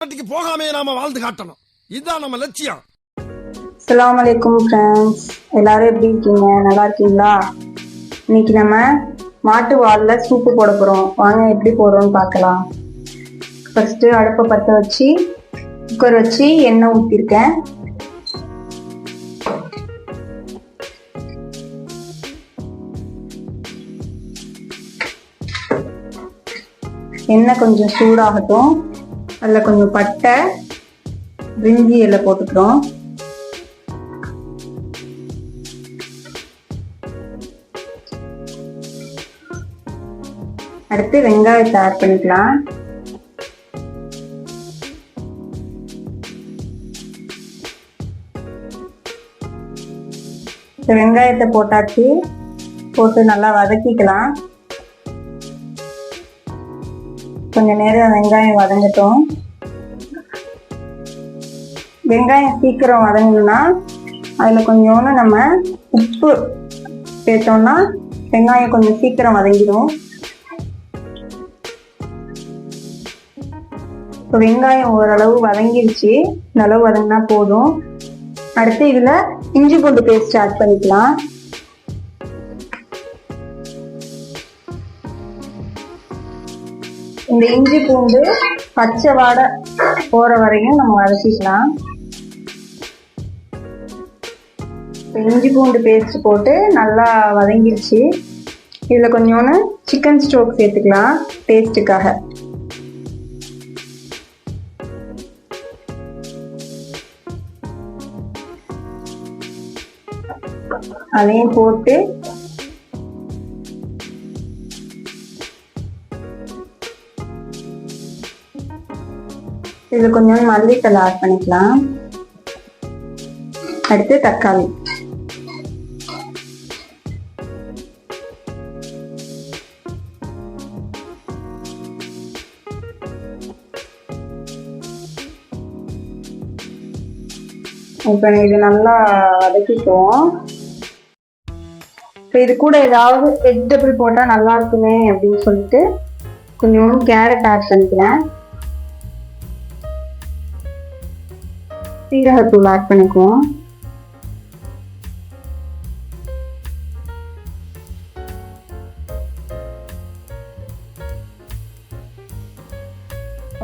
நாட்டுக்கு போகாமே நாம வாழ்ந்து காட்டணும். இதுதான் நம்ம லட்சியம். அஸ்லாம் அலைக்கும் ஃப்ரெண்ட்ஸ் எல்லாரும் எப்படி இருக்கீங்க? நல்லா இருக்கீங்களா? இன்னைக்கு நம்ம மாட்டு வாலில் சூப்பு போட போகிறோம் வாங்க எப்படி போடுறோம்னு பார்க்கலாம். ஃபர்ஸ்ட்டு அடுப்பை பற்ற வச்சு குக்கர் வச்சு எண்ணெய் ஊற்றிருக்கேன் எண்ணெய் கொஞ்சம் சூடாகட்டும். அதில் கொஞ்சம் பட்டை பிரிஞ்சி இலை போட்டுக்கிறோம். அடுத்து வெங்காயத்தை ஆட் பண்ணிக்கலாம். வெங்காயத்தை போட்டாச்சு போட்டு நல்லா வதக்கிக்கலாம். கொஞ்ச நேரம் வெங்காயம் வதங்கட்டும். வெங்காயம் சீக்கிரம் வதங்கணும்னா அதில் கொஞ்சோன்னு நம்ம உப்பு சேர்த்தோம்னா வெங்காயம் கொஞ்சம் சீக்கிரம் வதங்கிடும். இப்போ வெங்காயம் ஓரளவு வதங்கிருச்சு. இந்த அளவு வதங்கினா போதும். அடுத்து இதில் இஞ்சி பூண்டு பேஸ்ட் ஆட் பண்ணிக்கலாம். இந்த இஞ்சி பூண்டு பச்சை வாடை போகிற வரையும் நம்ம வதக்கிக்கலாம். இஞ்சி பூண்டு பேஸ்ட் போட்டு நல்லா வதங்கிருச்சு. இதில் கொஞ்சோன்னு சிக்கன் ஸ்டோக் சேர்த்துக்கலாம் டேஸ்ட்டுக்காக அதையும் போட்டு இது கொஞ்சம் மல்லித்தலை ஆட் பண்ணிக்கலாம். அடுத்து தக்காளி. இப்போ இது நல்லா வதக்கிக்குவோம். இப்போ இது கூட ஏதாவது வெஜிடபிள் போட்டால் நல்லா இருக்குமே அப்படின்னு சொல்லிட்டு கொஞ்சம் கேரட் ஆட் பண்ணிக்கிறேன். சீரகத்தூள் ஆட் பண்ணிக்குவோம்.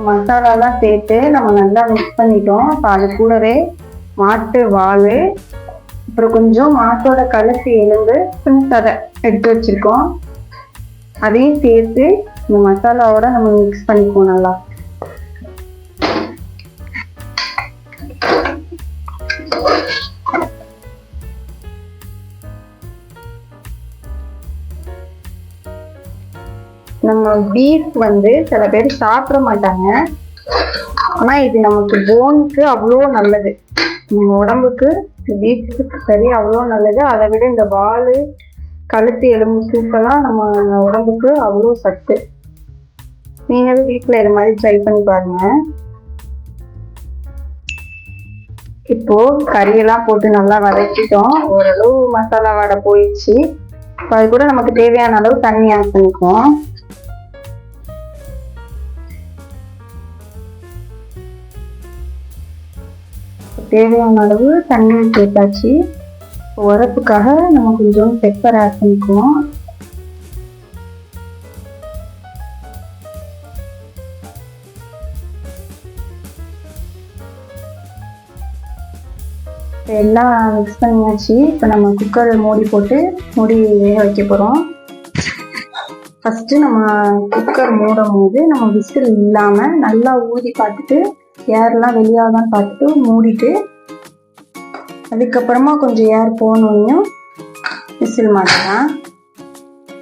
மசாலாலாம் சேர்த்து நம்ம நல்லா மிக்ஸ் பண்ணிட்டோம். இப்போ அது கூடவே மாட்டு வால் அப்புறம் கொஞ்சம் மாட்டோட கழுத்து எலும்பு கொஞ்சம் சதை எடுத்து வச்சிருக்கோம். அதையும் சேர்த்து இந்த மசாலாவோட நம்ம மிக்ஸ் பண்ணிக்குவோம் நல்லா. நம்ம பீஃப் வந்து சில பேர் சாப்பிட மாட்டாங்க. ஆனா இது நமக்கு போனுக்கு அவ்வளோ நல்லது. நம்ம உடம்புக்கு பீஃபுக்கு சரி அவ்வளோ நல்லது. அதை விட இந்த வால் கழுத்து எலும்பு சூப்பெல்லாம் நம்ம உடம்புக்கு அவ்வளோ சத்து. நீங்களும் வீட்டில் இது மாதிரி ட்ரை பண்ணி பாருங்க. இப்போ கறியெல்லாம் போட்டு நல்லா வதக்கிட்டோம். ஓரளவு மசாலா வடை போயிடுச்சு. அது கூட நமக்கு தேவையான அளவு தண்ணி ஆட் பண்ணிக்குவோம். தேவையான அளவு தண்ணீர் சேர்த்தாச்சு. உரப்புக்காக நம்ம கொஞ்சம் பெப்பர் ஆட் பண்ணிக்குவோம். எல்லாம் மிக்ஸ் பண்ணியாச்சு. இப்போ நம்ம குக்கர் மூடி போட்டு மூடி வேக வைக்க போகிறோம் ஃபஸ்ட்டு நம்ம குக்கர் மூடும் போது நம்ம விசில் இல்லாமல் நல்லா ஊதி பார்த்துட்டு ஏர்லாம் வெளியாகான்னு பார்த்துட்டு மூடிட்டு அதுக்கப்புறமா கொஞ்சம் ஏர் போனோடனையும் விசில் மாட்டலாம்.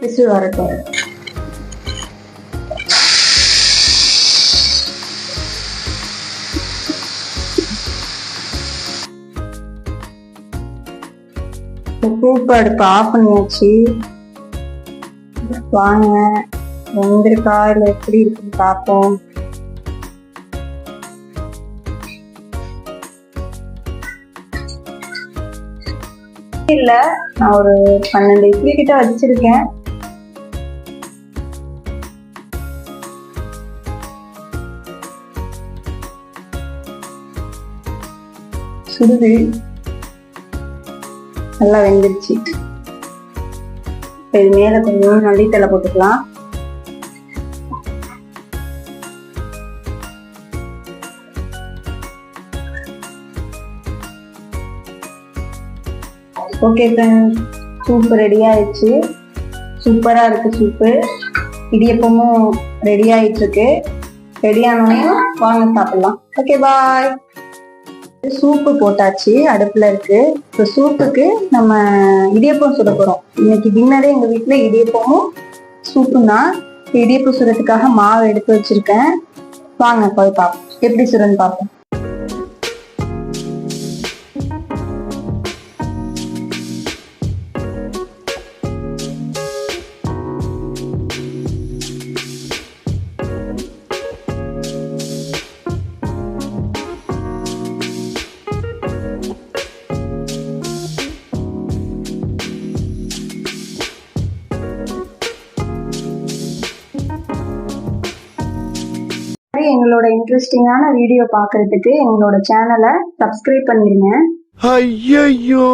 விசில் வரட்டும். சூப்பு அடுப்பு ஆஃப் பண்ணியாச்சு. வாங்க வெந்திருக்கா இல்லை எப்படி இருக்குன்னு பார்ப்போம். இல்ல நான் ஒரு பன்னெண்டு இட்லி கிட்ட வச்சிருக்கேன். சுருது நல்லா வெந்துடுச்சு இப்போ இது மேலே கொஞ்சம் நல்லித்தலை போட்டுக்கலாம். ஓகே ஃப்ரெண்ட்ஸ் சூப்பு ரெடி ஆயிடுச்சு. சூப்பராக இருக்குது சூப்பு இடியப்பமும் ரெடி ஆயிட்டுருக்கு. ரெடி ஆனோடனே வாங்க சாப்பிடலாம். ஓகே பாய் சூப்பு போட்டாச்சு அடுப்பில் இருக்கு. இப்போ சூப்புக்கு நம்ம இடியப்பம் சுட போகிறோம் இன்னைக்கு டின்னரே எங்கள் வீட்டில் இடியப்பமும் சூப்பும் தான். இடியப்பம் சுடுறதுக்காக மாவு எடுத்து வச்சிருக்கேன். வாங்க போய் பார்ப்போம் எப்படி சுடுன்னு பார்ப்போம் எங்களோட இன்ட்ரெஸ்டிங்கான வீடியோ பார்க்கறதுக்கு எங்களோட சேனலை சப்ஸ்கிரைப் பண்ணிருங்க. ஐயோ